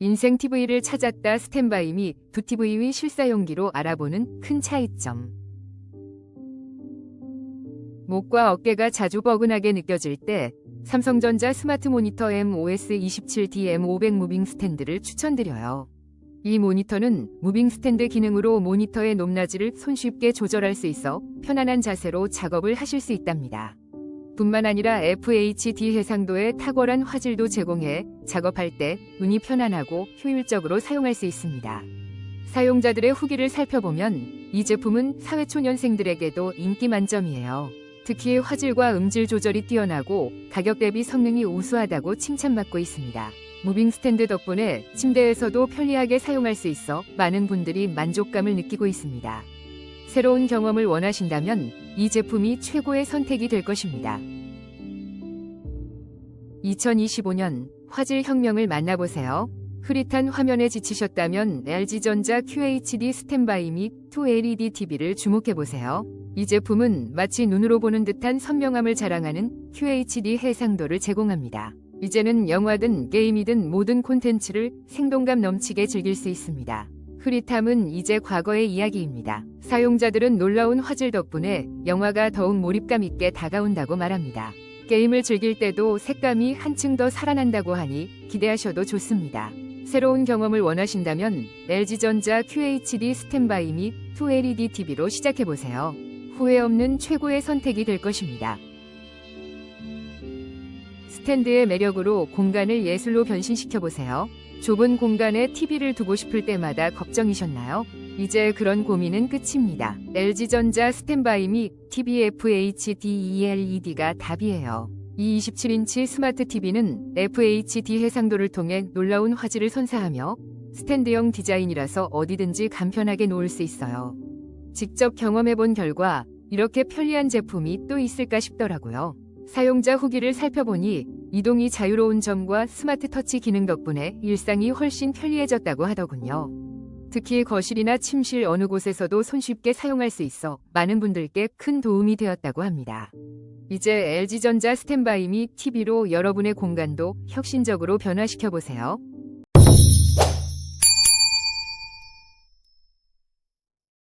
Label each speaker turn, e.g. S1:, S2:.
S1: 인생 TV를 찾았다 스탠바이 및 두 TV의 실사용기로 알아보는 큰 차이점. 목과 어깨가 자주 뻐근하게 느껴질 때 삼성전자 스마트 모니터 MOS27DM500 무빙 스탠드를 추천드려요. 이 모니터는 무빙 스탠드 기능으로 모니터의 높낮이를 손쉽게 조절할 수 있어 편안한 자세로 작업을 하실 수 있답니다. 뿐만 아니라 FHD 해상도의 탁월한 화질도 제공해 작업할 때 눈이 편안하고 효율적으로 사용할 수 있습니다. 사용자들의 후기를 살펴보면 이 제품은 사회초년생들에게도 인기 만점이에요. 특히 화질과 음질 조절이 뛰어나고 가격 대비 성능이 우수하다고 칭찬받고 있습니다. 무빙 스탠드 덕분에 침대에서도 편리하게 사용할 수 있어 많은 분들이 만족감을 느끼고 있습니다. 새로운 경험을 원하신다면 이 제품이 최고의 선택이 될 것입니다. 2025년 화질 혁명을 만나보세요. 흐릿한 화면에 지치셨다면 LG전자 QHD 스탠바이 및 2LED TV를 주목해보세요. 이 제품은 마치 눈으로 보는 듯한 선명함을 자랑하는 QHD 해상도를 제공합니다. 이제는 영화든 게임이든 모든 콘텐츠를 생동감 넘치게 즐길 수 있습니다. 흐릿함은 이제 과거의 이야기입니다. 사용자들은 놀라운 화질 덕분에 영화가 더욱 몰입감 있게 다가온다고 말합니다. 게임을 즐길 때도 색감이 한층 더 살아난다고 하니 기대하셔도 좋습니다. 새로운 경험을 원하신다면 LG전자 QHD 스탠바이 및 2LED TV로 시작해보세요. 후회 없는 최고의 선택이 될 것입니다. 스탠드의 매력으로 공간을 예술로 변신시켜보세요. 좁은 공간에 TV를 두고 싶을 때마다 걱정이셨나요? 이제 그런 고민은 끝입니다. LG전자 스탠바이 및 TV FHD ELED가 답이에요. 이 27인치 스마트 TV는 FHD 해상도를 통해 놀라운 화질을 선사하며 스탠드형 디자인이라서 어디든지 간편하게 놓을 수 있어요. 직접 경험해본 결과 이렇게 편리한 제품이 또 있을까 싶더라고요. 사용자 후기를 살펴보니 이동이 자유로운 점과 스마트 터치 기능 덕분에 일상이 훨씬 편리해졌다고 하더군요. 특히 거실이나 침실 어느 곳에서도 손쉽게 사용할 수 있어 많은 분들께 큰 도움이 되었다고 합니다. 이제 LG전자 스탠바이 및 TV로 여러분의 공간도 혁신적으로 변화시켜 보세요.